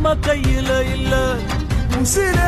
நம்ம கையில இல்ல உசிரே